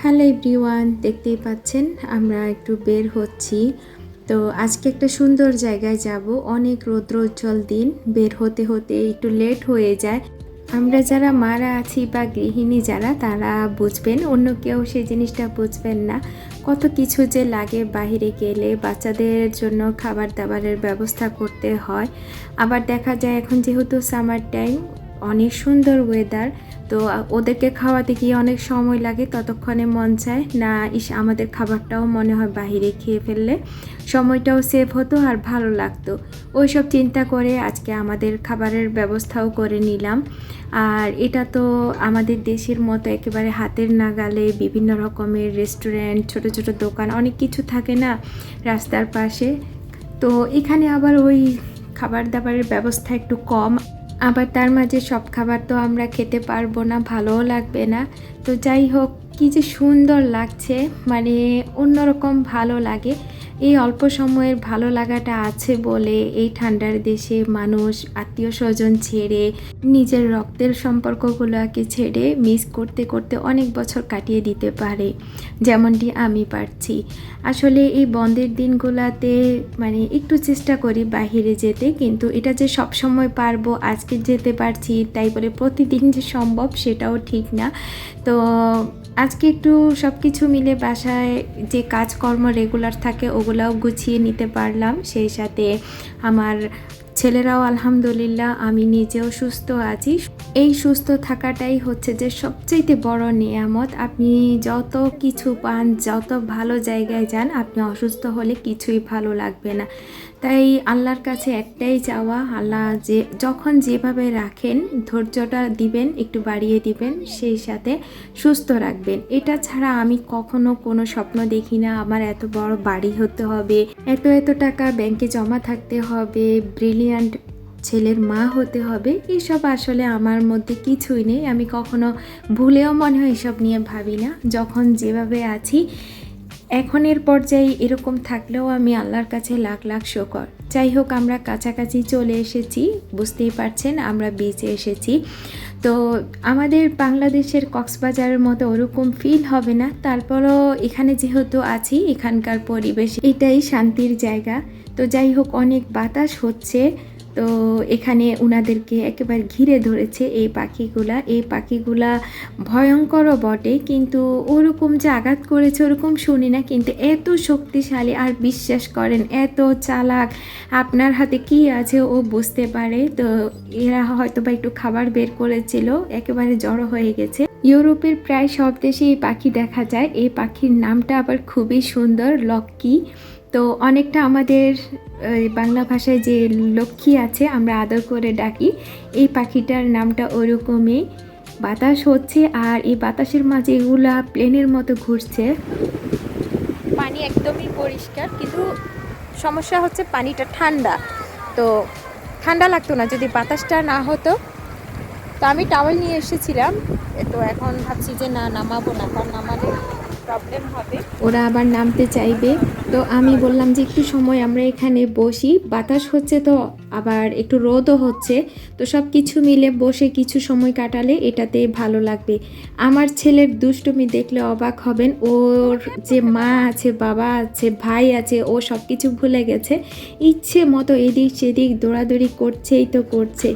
Hello everyone, দেখতেই পাচ্ছেন, আমরা একটু বের হচ্ছি। তো আজকে একটা সুন্দর জায়গায় যাব। অনেক রৌদ্রোজ্জ্বল দিন, বের হতে হতে একটু লেট হয়ে যায়। আমরা যারা মারা আছি বা গৃহিণী যারা, তারা বুঝবেন, অন্য কেউ সেই জিনিসটা বুঝবেন না। কত কিছু যে লাগে বাইরে গেলে, বাচ্চাদের জন্য খাবার দাবারের ব্যবস্থা করতে হয়। আবার দেখা যায় এখন যেহেতু সামার টাইম অনেক সুন্দর ওয়েদার তো ওদেরকে খাওয়াতে গিয়ে অনেক সময় লাগে, ততক্ষণে মন চায় না, ইস, আমাদের খাবারটাও মনে হয় বাহিরে খেয়ে ফেললে। সময়টাও সেভ হতো আর ভালো লাগতো। ওই সব চিন্তা করে আজকে আমাদের খাবারের ব্যবস্থাও করে নিলাম। আর এটা তো আমাদের দেশের মতো একেবারে হাতের নাগালে বিভিন্ন রকমের রেস্টুরেন্ট ছোট ছোট দোকান, অনেক কিছু থাকে না রাস্তার পাশে। তো এখানে আবার ওই খাবার দাবারের ব্যবস্থা একটু কম। আবার তার মাঝে সব খাবার তো আমরা খেতে পারব না, ভালোও লাগবে না। তো যাই হোক, কী যে সুন্দর লাগছে মানে অন্যরকম ভালো লাগে। এই অল্প সময়ের ভালো লাগাটা আছে বলে এই ঠান্ডার দেশে মানুষ আত্মীয় স্বজন ছেড়ে নিজের রক্তের সম্পর্কগুলোকে ছেড়ে মিস করতে করতে অনেক বছর কাটিয়ে দিতে পারে। যেমনটি আমি পারছি। আসলে এই বন্ধের দিনগুলোতে মানে একটু চেষ্টা করি বাহিরে যেতে, কিন্তু এটা যে সব সময় পারব, আজকে যেতে পারছি, তাই বলে প্রতিদিন যে সম্ভব সেটাও ঠিক না। তো আজকে একটু সব কিছু মিলে বাসায় যে কাজকর্ম রেগুলার থাকে, ওগুলাও গুছিয়ে নিতে পারলাম। সেই সাথে আমার ছেলেরাও আলহামদুলিল্লাহ, আমি নিজেও সুস্থ আছি। এই সুস্থ থাকাটাই হচ্ছে যে সবচাইতে বড় নিয়ামত। আপনি যত কিছু পান, যত ভালো জায়গায় যান, আপনি অসুস্থ হলে কিছুই ভালো লাগবে না। তাই আল্লাহর কাছে একটাই চাওয়া, আল্লাহ যে, যখন যেভাবে রাখেন, ধৈর্যটা দিবেন, একটু বাড়িয়ে দিবেন, সেই সাথে সুস্থ রাখবেন। এটা ছাড়া আমি কখনো কোনো স্বপ্ন দেখি না, আমার এত বড় বাড়ি হতে হবে, এত এত টাকা ব্যাংকে জমা থাকতে হবে, ব্রিলিয়ান্ট ছেলের মা হতে হবে, এসব আসলে আমার মধ্যে কিছুই নেই। আমি কখনো ভুলেও মনে হয় এসব নিয়ে ভাবি না। যখন যেভাবে আছি এখনের পর্যায়ে এরকম থাকলেও আমি আল্লাহর কাছে লাখ লাখ শোকর। যাই হোক, আমরা কাছাকাছি চলে এসেছি, বুঝতেই পারছেন, আমরা বিচে এসেছি। তো আমাদের বাংলাদেশের কক্সবাজারের মতো ওরকম ফিল হবে না। তারপরও এখানে যেহেতু আছি, এখানকার পরিবেশ এটাই শান্তির জায়গা। তো যাই হোক, অনেক বাতাস হচ্ছে। তো এখানে ওনাদেরকে একেবারে ঘিরে ধরেছে এই পাখিগুলা। এই পাখিগুলা ভয়ঙ্করও বটে, কিন্তু ওরকম যে আঘাত করেছে ওরকম শুনি না, কিন্তু এত শক্তিশালী আর বিশ্বাস করেন, এত চালাক, আপনার হাতে কি আছে ও বুঝতে পারে। তো এরা হয়তো বা একটু খাবার বের করেছিল, একেবারে জড়ো হয়ে গেছে। ইউরোপের প্রায় সব দেশে এই পাখি দেখা যায়। এই পাখির নামটা আবার খুবই সুন্দর, লক্কি। তো অনেকটা আমাদের বাংলা ভাষায় যে লক্ষ্মী আছে, আমরা আদর করে ডাকি, এই পাখিটার নামটা ওরকমই। বাতাস হচ্ছে আর এই বাতাসের মাঝে এগুলা প্লেনের মতো ঘুরছে। পানি একদমই পরিষ্কার, কিন্তু সমস্যা হচ্ছে পানিটা ঠান্ডা। তো ঠান্ডা লাগতো না, যদি বাতাসটা না হতো। তো আমি টাওয়েল নিয়ে এসেছিলাম তো এখন ভাবছি যে না, নামাবো না, কারণ নামালে প্রবলেম হবে। ওরা আবার নামতে চাইবে। তো আমি বললাম যে একটু সময় আমরা এখানে বসি। বাতাস হচ্ছে তো আবার একটু রোদও হচ্ছে, তো সব কিছু মিলে বসে কিছু সময় কাটালে এটাতে ভালো লাগবে। আমার ছেলের দুষ্টুমি দেখলে অবাক হবেন, ওর যে মা আছে, বাবা আছে, ভাই আছে, ও সব কিছু ভুলে গেছে। ইচ্ছে মতো এদিক সেদিক দৌড়াদৌড়ি করছেই তো করছে।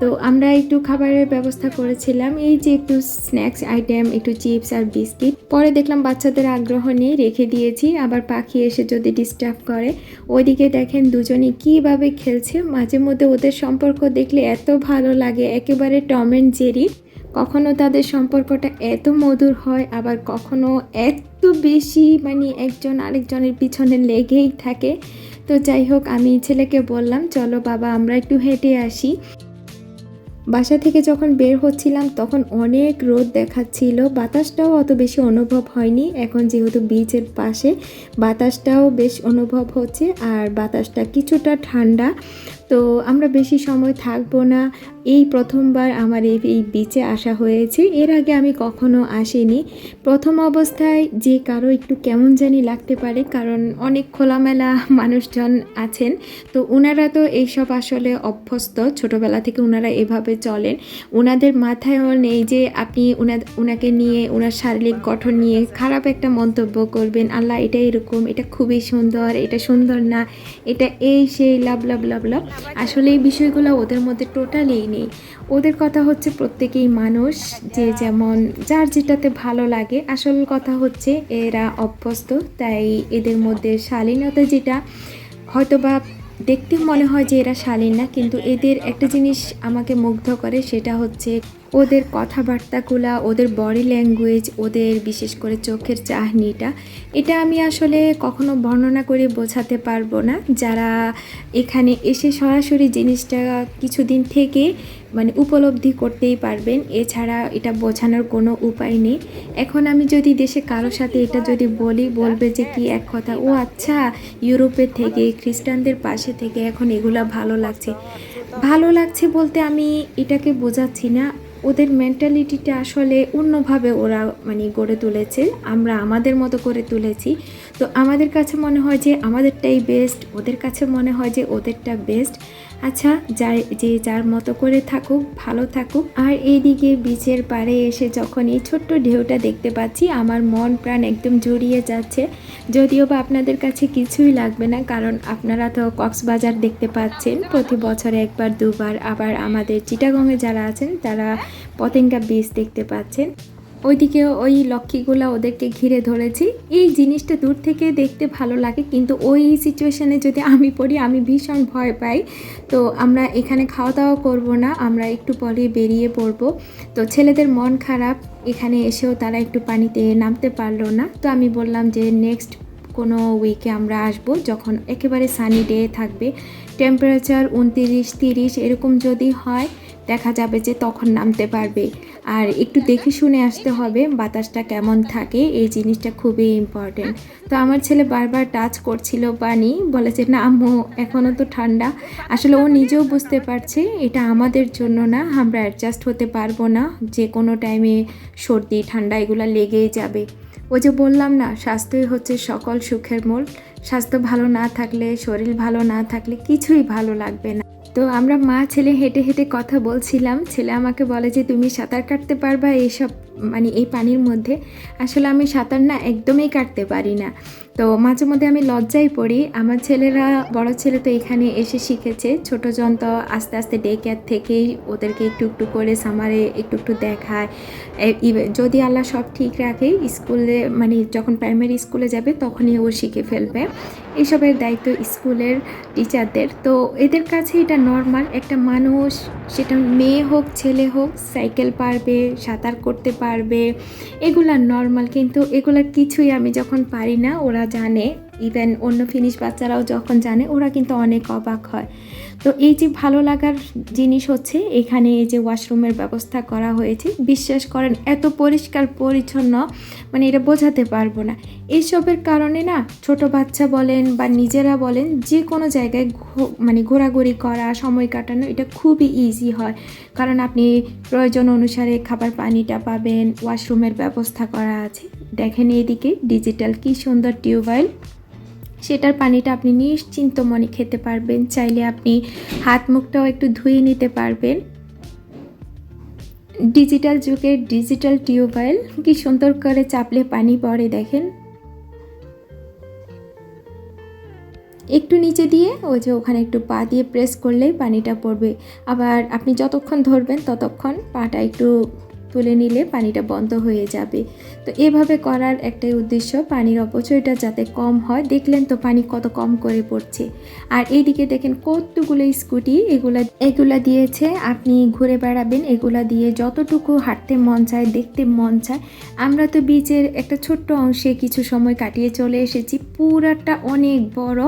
তো আমরা একটু খাবারের ব্যবস্থা করেছিলাম, এই যে একটু স্ন্যাক্স আইটেম, একটু চিপস আর বিস্কিট। পরে দেখলাম বাচ্চাদের আগ্রহ নিয়ে রেখে দিয়েছি, আবার পাখি এসে যদি ডিস্টার্ব করে। ওইদিকে দেখেন দুজনে কীভাবে খেলছে মাঝে মধ্যে ওদের সম্পর্ক দেখলে এত ভালো লাগে, একেবারে টম অ্যান্ড জেরি। কখনো তাদের সম্পর্কটা এত মধুর হয়, আবার কখনো এত বেশি মানে একজন আরেকজনের পিছনে লেগেই থাকে। তো যাই হোক, আমি ছেলেকে বললাম, চলো বাবা, আমরা একটু হেঁটে আসি। বাসা থেকে যখন বের হচ্ছিলাম, তখন অনেক রোদ দেখাচ্ছিল। বাতাসটাও অত বেশি অনুভব হয়নি। এখন যেহেতু বিচের পাশে, বাতাসটাও বেশ অনুভব হচ্ছে, আর বাতাসটা কিছুটা ঠান্ডা। তো আমরা বেশি সময় থাকব না। এই প্রথমবার আমার এই বিচে আসা হয়েছে। এর আগে আমি কখনো আসিনি। প্রথম অবস্থায় যে কারও একটু কেমন জানি লাগতে পারে, কারণ অনেক খোলামেলা মানুষজন আছেন। তো ওনারা তো এইসব আসলে অভ্যস্ত। ছোটোবেলা থেকে ওনারা এভাবে চলেন। ওনাদের মাথায়ও নেই যে আপনি ওনা ওনাকে নিয়ে ওনার শারীরিক গঠন নিয়ে খারাপ একটা মন্তব্য করবেন। আল্লাহ, এটা এরকম, এটা খুবই সুন্দর, এটা সুন্দর না, এটা এই সেই, লাভ লাভ লাভ লাভ। আসলে এই বিষয়গুলো ওদের মধ্যে টোটালি নেই। ওদের কথা হচ্ছে প্রত্যেকেই মানুষ, যে যেমন যার যেটাতে ভালো লাগে। আসল কথা হচ্ছে এরা অভ্যস্ত, তাই এদের মধ্যে শালীনতা যেটা হয়তো বা দেখতে মনে হয় যে এরা শালীন না, কিন্তু এদের একটা জিনিস আমাকে মুগ্ধ করে, সেটা হচ্ছে ওদের কথাবার্তাগুলা, ওদের বডি ল্যাঙ্গুয়েজ ওদের বিশেষ করে চোখের চাহনিটা, এটা আমি আসলে কখনো বর্ণনা করে বোঝাতে পারব না। যারা এখানে এসে সরাসরি জিনিসটা কিছুদিন থেকে মানে উপলব্ধি করতেই পারবেন, এছাড়া এটা বোঝানোর কোনো উপায় নেই। এখন আমি যদি দেশে কারও সাথে এটা যদি বলি, বলবে যে কি এক কথা, ও আচ্ছা ইউরোপের থেকে, খ্রিস্টানদের পাশে থেকে এখন এগুলা ভালো লাগছে। ভালো লাগছে বলতে আমি এটাকে বোঝাচ্ছি না। ওদের মেন্টালিটিটা আসলে অন্যভাবে ওরা মানে গড়ে তুলেছে, আমরা আমাদের মতো করে তুলেছি। তো আমাদের কাছে মনে হয় যে আমাদেরটাই বেস্ট ওদের কাছে মনে হয় যে ওদেরটা বেস্ট আচ্ছা যাই যে যার মতো করে থাকুক, ভালো থাকুক। আর এইদিকে বিচের পাড়ে এসে যখন এই ছোট্ট ঢেউটা দেখতে পাচ্ছি, আমার মন প্রাণ একদম জড়িয়ে যাচ্ছে। যদিও বা আপনাদের কাছে কিছুই লাগবে না, কারণ আপনারা তো কক্সবাজার দেখতে পাচ্ছেন। প্রতি বছরে একবার, দুবার। আবার আমাদের চিটাগংয়ে যারা আছেন, তারা পতেঙ্গা বীচ দেখতে পাচ্ছেন। ওইদিকে ওই লক্ষ্মীগুলা ওদেরকে ঘিরে ধরেছি। এই জিনিসটা দূর থেকে দেখতে ভালো লাগে, কিন্তু ওই সিচুয়েশনে যদি আমি পড়ি, আমি ভীষণ ভয় পাই। তো আমরা এখানে খাওয়া দাওয়া করব না, আমরা একটু পরে বেরিয়ে পড়ব। তো ছেলেদের মন খারাপ, এখানে এসেও তারা একটু পানিতে নামতে পারল না। তো আমি বললাম যে নেক্সট কোনো উইকে আমরা আসব, যখন একেবারে সানি ডে থাকবে। টেম্পারেচার উনতিরিশ, তিরিশ, এরকম যদি হয় দেখা যাবে যে তখন নামতে পারবে। আর একটু দেখে শুনে আসতে হবে বাতাসটা কেমন থাকে, এই জিনিসটা খুবই ইম্পর্টেন্ট তো আমার ছেলে বারবার টাচ করছিল পানি বলেছে, না আম্মু এখনও তো ঠান্ডা। আসলে ও নিজেও বুঝতে পারছে, এটা আমাদের জন্য না, আমরা অ্যাডজাস্ট হতে পারব না, যে কোনো টাইমে সর্দি, ঠান্ডা, এগুলো লেগেই যাবে। ওই যে বললাম না, স্বাস্থ্যই হচ্ছে সকল সুখের মূল। স্বাস্থ্য ভালো না থাকলে, শরীর ভালো না থাকলে কিছুই ভালো লাগবে না। তো আমরা মা, ছেলে হেঁটে হেঁটে কথা বলছিলাম। ছেলে আমাকে বলে যে, তুমি সাঁতার কাটতে পারবা? এইসব মানে এই পানির মধ্যে আসলে আমি সাঁতার না একদমই কাটতে পারি না। তো মাঝে মধ্যে আমি লজ্জায় পড়ি। আমার ছেলেরা, বড় ছেলে তো এখানে এসে শিখেছে। ছোট জন তো আস্তে আস্তে ডে কেয়ার থেকেই ওদেরকে একটু একটু করে সামারে একটু একটু দেখায়। যদি আল্লাহ সব ঠিক রাখে, স্কুলে মানে যখন প্রাইমারি স্কুলে যাবে তখনই ও শিখে ফেলবে। এইসবের দায়িত্ব স্কুলের টিচারদের তো এদের কাছে এটা নর্মাল একটা মানুষ সেটা মেয়ে হোক, ছেলে হোক সাইকেল পারবে, সাঁতার করতে পারবে, এগুলা নর্মাল কিন্তু এগুলার কিছুই আমি যখন পারি না, ওরা জানে। ইভেন অন্য ফিনিশ বাচ্চারাও যখন জানে, ওরা কিন্তু অনেক অবাক হয়। তো এই যে ভালো লাগার জিনিস হচ্ছে, এখানে এই যে ওয়াশরুমের ব্যবস্থা করা হয়েছে। বিশ্বাস করেন, এত পরিষ্কার, পরিচ্ছন্ন মানে এটা বোঝাতে পারব না। এইসবের কারণে না, ছোট বাচ্চা বলেন বা নিজেরা বলেন যে কোনো জায়গায় মানে ঘোরাঘুরি করা, সময় কাটানো, এটা খুবই ইজি হয়। কারণ আপনি প্রয়োজন অনুসারে খাবার পানিটা পাবেন, ওয়াশরুমের ব্যবস্থা করা আছে। দেখেন এদিকে, ডিজিটাল, কি সুন্দর টিউবওয়েল। সেটার পানিটা আপনি নিশ্চিন্ত মনে খেতে পারবেন। চাইলে আপনি হাত মুখটাও একটু ধুয়ে নিতে পারবেন। ডিজিটাল যুগের ডিজিটাল টিউবওয়েল কি সুন্দর করে চাপলে পানি পড়ে দেখেন। একটু নিচে দিয়ে ওই যে ওখানে একটু পা দিয়ে প্রেস করলেই পানিটা পড়বে। আবার আপনি যতক্ষণ ধরবেন ততক্ষণ পাটা একটু তুলে নিলে পানিটা বন্ধ হয়ে যাবে। তো এভাবে করার একটাই উদ্দেশ্য পানির অপচয়টা যাতে কম হয়। দেখলেন তো পানি কত কম করে পড়ছে। আর এইদিকে দেখেন কতগুলো স্কুটি এগুলা এগুলা দিয়েছে। আপনি ঘুরে বেড়াবেন, এগুলা দিয়ে যতটুকু হাঁটতে মন চায়, দেখতে মন চায়। আমরা তো বিচের একটা ছোট্ট অংশে কিছু সময় কাটিয়ে চলে এসেছি। পুরাটা অনেক বড়।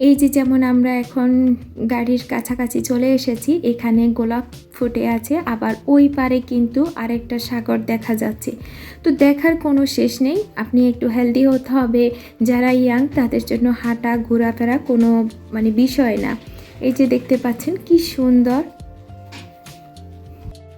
এই যে যেমন আমরা এখন গাড়ির কাছাকাছি চলে এসেছি, এখানে গোলাপ ফুটে আছে, আবার ওই পারে কিন্তু আরেকটা সাগর দেখা যাচ্ছে। তো দেখার কোনো শেষ নেই, আপনি একটু হেলদি হতে হবে। যারা ইয়াং তাদের জন্য হাঁটা, ঘোরাফেরা কোনো মানে বিষয় না। এই যে দেখতে পাচ্ছেন কি সুন্দর।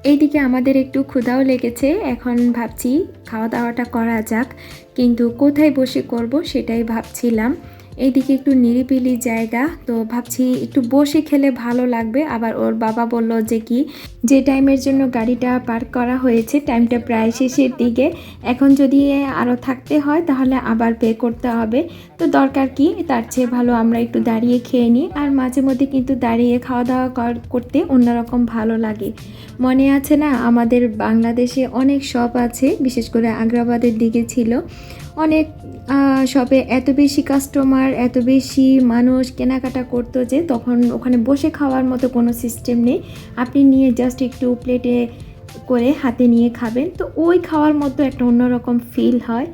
এইদিকে আমাদের একটু ক্ষুধাও লেগেছে, এখন ভাবছি খাওয়া দাওয়াটা করা যাক। কিন্তু কোথায় বসে করব সেটাই ভাবছিলাম। এইদিকে একটু নিরিবিলি জায়গা, তো ভাবছি একটু বসে খেলে ভালো লাগবে। আবার ওর বাবা বলল যে কি, যে টাইমের জন্য গাড়িটা পার্ক করা হয়েছে, টাইমটা প্রায় শেষের দিকে। এখন যদি আরও থাকতে হয় তাহলে আবার পে করতে হবে। তো দরকার কি? তার চেয়ে ভালো আমরা একটু দাঁড়িয়ে খেয়ে নিই। আর মাঝে মধ্যে কিন্তু দাঁড়িয়ে খাওয়া দাওয়া কর- করতে অন্যরকম ভালো লাগে। মনে আছে না, আমাদের বাংলাদেশে অনেক শপ আছে, বিশেষ করে আগ্রাবাদের দিকে ছিল। অনেক শপে এত বেশি কাস্টমার এত বেশি মানুষ কেনাকাটা করতো যে তখন ওখানে বসে খাওয়ার মতো কোনো সিস্টেম নেই। আপনি নিয়ে জাস্ট একটু প্লেটে করে হাতে নিয়ে খাবেন। তো ওই খাওয়ার মতো একটা অন্যরকম ফিল হয়।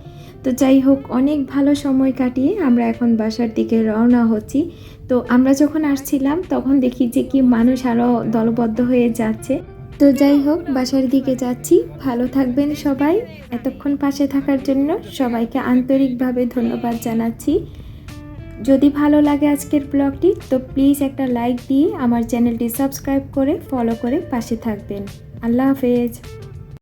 তো যাই হোক, অনেক ভালো সময় কাটিয়ে আমরা এখন বাসার দিকে রওনা হচ্ছি। তো আমরা যখন আসছিলাম, তখন দেখি যে কি মানুষ আরও দলবদ্ধ হয়ে যাচ্ছে। তো যাই হোক, বাসার দিকে যাচ্ছি। ভালো থাকবেন সবাই। এতক্ষণ পাশে থাকার জন্য সবাইকে আন্তরিকভাবে ধন্যবাদ জানাচ্ছি। যদি ভালো লাগে আজকের ব্লগটি, তো প্লিজ একটা লাইক দিয়ে আমার চ্যানেলটি সাবস্ক্রাইব করে ফলো করে পাশে থাকবেন। আল্লাহ হাফেজ।